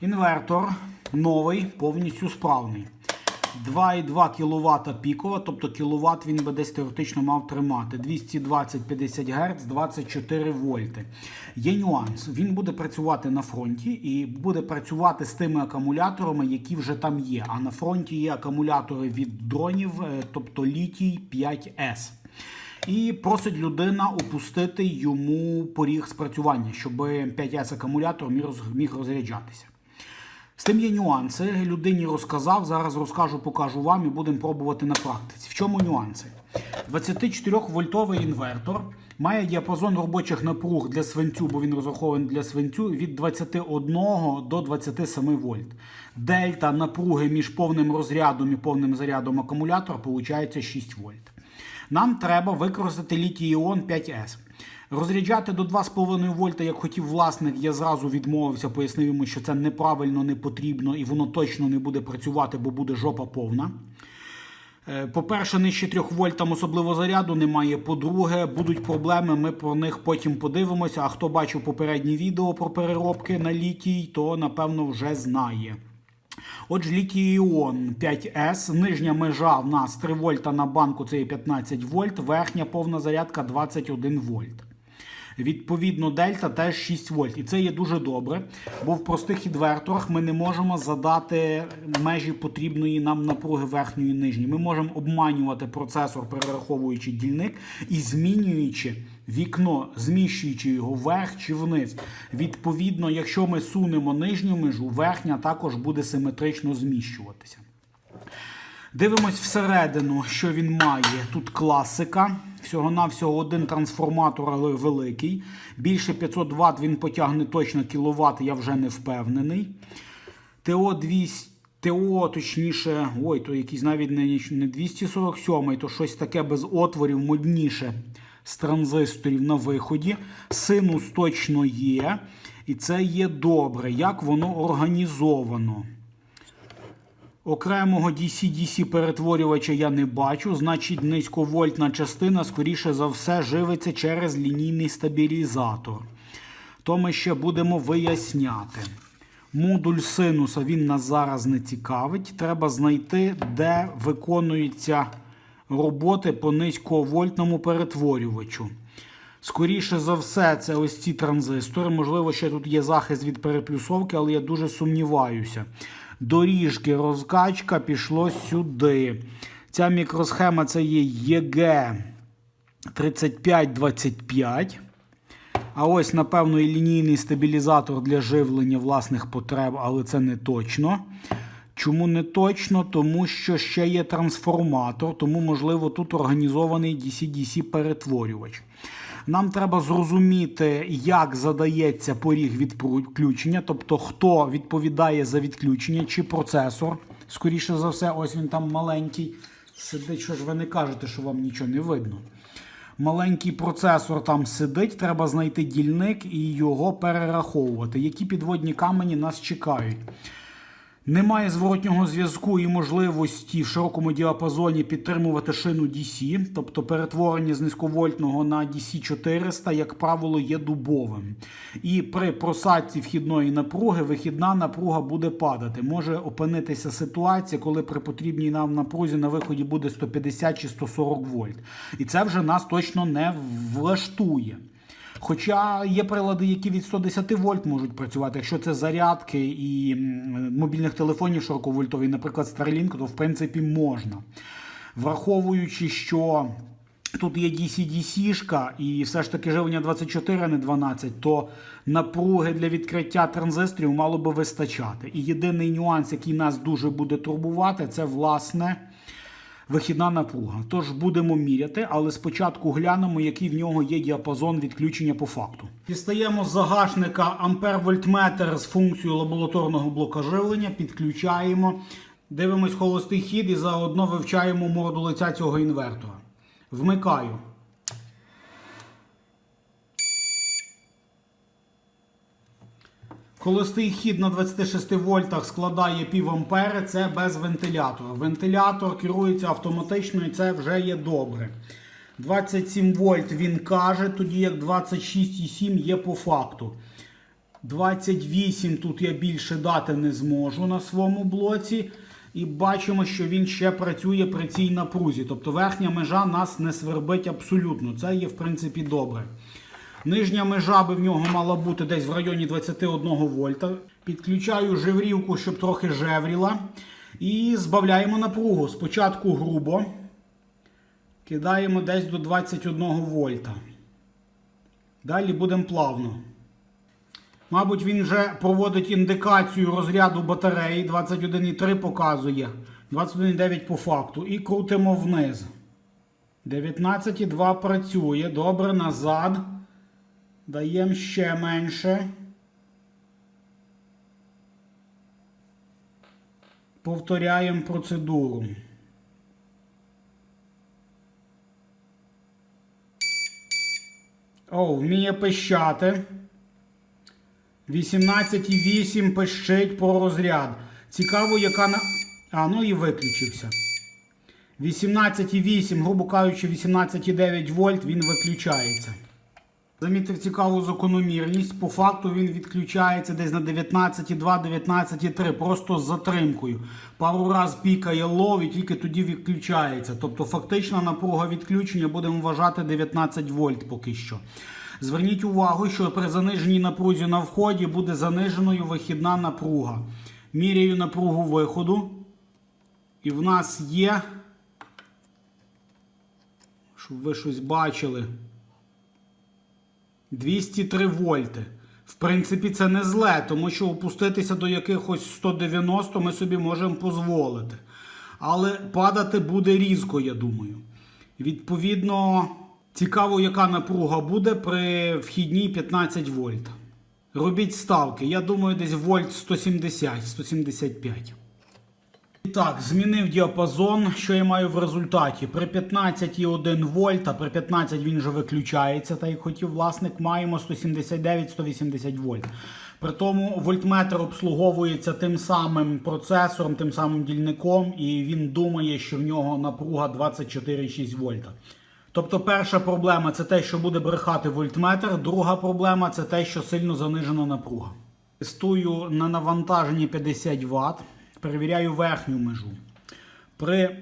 Інвертор новий, повністю справний. 2,2 кВт пікова, тобто кіловат він би десь теоретично мав тримати. 220-50 Гц, 24 вольти. Є нюанс. Він буде працювати на фронті і буде працювати з тими акумуляторами, які вже там є. А на фронті є акумулятори від дронів, е, тобто літій 5С. І просить людина опустити йому поріг спрацювання, щоб 5С акумулятор міг розряджатися. З тим є нюанси. Людині розказав, зараз розкажу, покажу вам і будемо пробувати на практиці. В чому нюанси? 24-вольтовий інвертор має діапазон робочих напруг для свинцю, бо він розрахований для свинцю від 21 до 27 вольт. Дельта напруги між повним розрядом і повним зарядом акумулятора виходить 6 вольт. Нам треба використати літій-іон 5С. Розряджати до 2,5 вольта, як хотів власник, я зразу відмовився, пояснив йому, що це неправильно, не потрібно і воно точно не буде працювати, бо буде жопа повна. Е, По-перше, нижче 3 вольт особливо заряду немає. По-друге, будуть проблеми, ми про них потім подивимося. А хто бачив попередні відео про переробки на літій, то напевно вже знає. Отже, літій-іон 5С, нижня межа в нас 3 вольта на банку, це є 15 вольт, верхня повна зарядка 21 вольт. Відповідно, дельта теж 6 вольт. І це є дуже добре, бо в простих інверторах ми не можемо задати межі потрібної нам напруги верхньої і нижньої. Ми можемо обманювати процесор, перераховуючи дільник і змінюючи вікно, зміщуючи його вверх чи вниз. Відповідно, якщо ми сунемо нижню межу, верхня також буде симетрично зміщуватися. Дивимось всередину, що він має. Тут класика. Всього-навсього один трансформатор, але великий. Більше 500 Вт він потягне точно кіловат, я вже не впевнений. ТО 200, ТО, точніше, ой, то якийсь навіть не, не 247, то щось таке без отворів, модніше з транзисторів на виході. Синус точно є. І це є добре, як воно організовано. Окремого DC-DC перетворювача я не бачу, значить низьковольтна частина, скоріше за все, живиться через лінійний стабілізатор. То ми ще будемо виясняти. Модуль синуса він нас зараз не цікавить. Треба знайти, де виконуються роботи по низьковольтному перетворювачу. Скоріше за все, це ось ці транзистори. Можливо, ще тут є захист від переплюсовки, але я дуже сумніваюся. Доріжки, розкачка пішло сюди. Ця мікросхема це є ЄГ 3525. А ось, напевно, і лінійний стабілізатор для живлення власних потреб, але це не точно. Чому не точно? Тому що ще є трансформатор, тому, можливо, тут організований DC-DC перетворювач. Нам треба зрозуміти, як задається поріг відключення, тобто хто відповідає за відключення, чи процесор. Скоріше за все, ось він там маленький. Сидить, що ж ви не кажете, що вам нічого не видно. Маленький процесор там сидить, треба знайти дільник і його перераховувати. Які підводні камені нас чекають? Немає зворотнього зв'язку і можливості в широкому діапазоні підтримувати шину DC, тобто перетворення з низьковольтного на DC 400, як правило, є дубовим. І при просадці вхідної напруги вихідна напруга буде падати. Може опинитися ситуація, коли при потрібній нам напрузі на виході буде 150 чи 140 вольт. І це вже нас точно не влаштує. Хоча є прилади, які від 110 вольт можуть працювати. Якщо це зарядки і мобільних телефонів широковольтові, наприклад, Starlink, то в принципі можна. Враховуючи, що тут є DC-DC-шка і все ж таки живлення 24, а не 12, то напруги для відкриття транзисторів мало би вистачати. І єдиний нюанс, який нас дуже буде турбувати, це власне вихідна напруга. Тож будемо міряти, але спочатку глянемо, який в нього є діапазон відключення по факту. Дістаємо з загашника ампер-вольтметр з функцією лабораторного блока живлення, підключаємо, дивимось холостий хід і заодно вивчаємо морду лиця цього інвертора. Вмикаю. Холостий хід на 26 вольтах складає пів ампери, це без вентилятора. Вентилятор керується автоматично і це вже є добре. 27 вольт він каже, тоді як 26,7 є по факту. 28 тут я більше дати не зможу на своєму блоці. І бачимо, що він ще працює при цій напрузі. Тобто верхня межа нас не свербить абсолютно. Це є, в принципі, добре. Нижня межа би в нього мала бути десь в районі 21 вольта. Підключаю жеврівку, щоб трохи жевріла. І збавляємо напругу. Спочатку грубо. Кидаємо десь до 21 вольта. Далі будемо плавно. Мабуть, він вже проводить індикацію розряду батареї. 21,3 показує. 21,9 по факту. І крутимо вниз. 19,2 працює. Добре, назад. Даємо ще менше. Повторяємо процедуру. О, вміє пищати. 18,8 пищить по розряд. Цікаво, яка на. А, ну і виключився. 18,8, грубо кажучи, 18,9 вольт він виключається. Замітив цікаву закономірність. По факту він відключається десь на 19,2-19,3, просто з затримкою. Пару раз пікає лов і тільки тоді відключається. Тобто фактична напруга відключення будемо вважати 19 вольт поки що. Зверніть увагу, що при заниженій напрузі на вході буде заниженою вихідна напруга. Міряю напругу виходу. І в нас є, щоб ви щось бачили. 203 вольти. В принципі, це не зле, тому що опуститися до якихось 190 ми собі можемо дозволити. Але падати буде різко, я думаю. Відповідно, цікаво, яка напруга буде при вхідній 15 вольт. Робіть ставки. Я думаю, десь вольт 170-175. Так, змінив діапазон. Що я маю в результаті? При 15,1 вольта, при 15 він вже виключається, так як хотів власник, маємо 179-180 вольт. При тому вольтметр обслуговується тим самим процесором, тим самим дільником, і він думає, що в нього напруга 24,6 вольта. Тобто, перша проблема це те, що буде брехати вольтметр. Друга проблема це те, що сильно занижена напруга. Тестую на навантаженні 50 Вт. Перевіряю верхню межу. При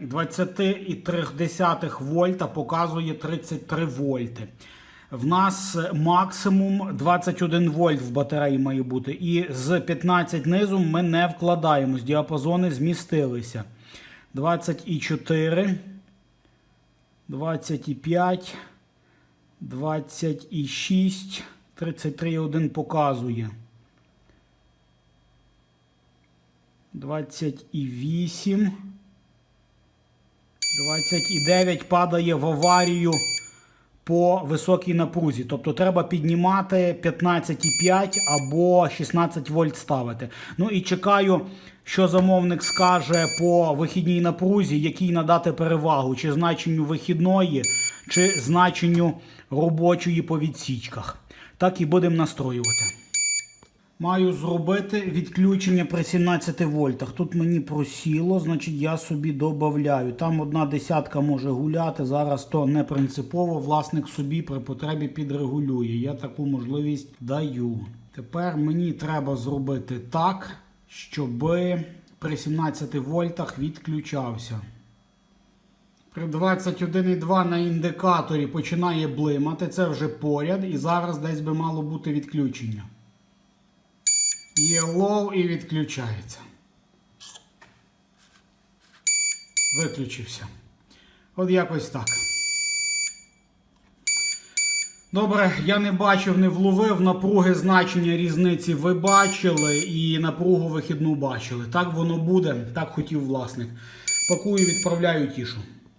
20,3 вольта показує 33 вольти. В нас максимум 21 вольт в батареї має бути. І з 15 низу ми не вкладаємось. Діапазони змістилися. 24, 25, 26, 33,1 показує. 28. 29 падає в аварію по високій напрузі. Тобто треба піднімати 15,5 або 16 вольт ставити. Ну і чекаю, що замовник скаже по вихідній напрузі, якій надати перевагу, чи значенню вихідної, чи значенню робочої по відсічках. Так і будемо настроювати. Маю зробити відключення при 17 вольтах. Тут мені просіло, значить я собі додаю. Там одна десятка може гуляти. Зараз то не принципово. Власник собі при потребі підрегулює. Я таку можливість даю. Тепер мені треба зробити так, щоб при 17 вольтах відключався. При 21,2 на індикаторі починає блимати. Це вже поряд. І зараз десь би мало бути відключення. Є лоу і відключається. Виключився. От якось так. Добре, я не бачив, не вловив напруги значення різниці ви бачили і напругу вихідну бачили. Так воно буде, так хотів власник. Пакую, відправляю тішу.